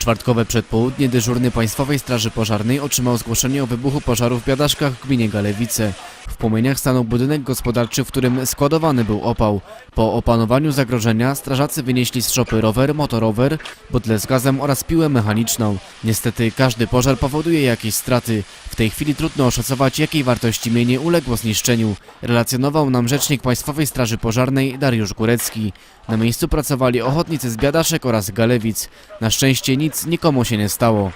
czwartkowe przedpołudnie dyżurny Państwowej Straży Pożarnej otrzymał zgłoszenie o wybuchu pożaru w Biadaszkach w gminie Galewice. W płomieniach stanął budynek gospodarczy, w którym składowany był opał. Po opanowaniu zagrożenia strażacy wynieśli z szopy rower, motorower, butle z gazem oraz piłę mechaniczną. Niestety każdy pożar powoduje jakieś straty. W tej chwili trudno oszacować, jakiej wartości mienie uległo zniszczeniu, relacjonował nam rzecznik Państwowej Straży Pożarnej Dariusz Górecki. Na miejscu pracowali ochotnicy z Biadaszek oraz Galewic. Na szczęście nic nikomu się nie stało.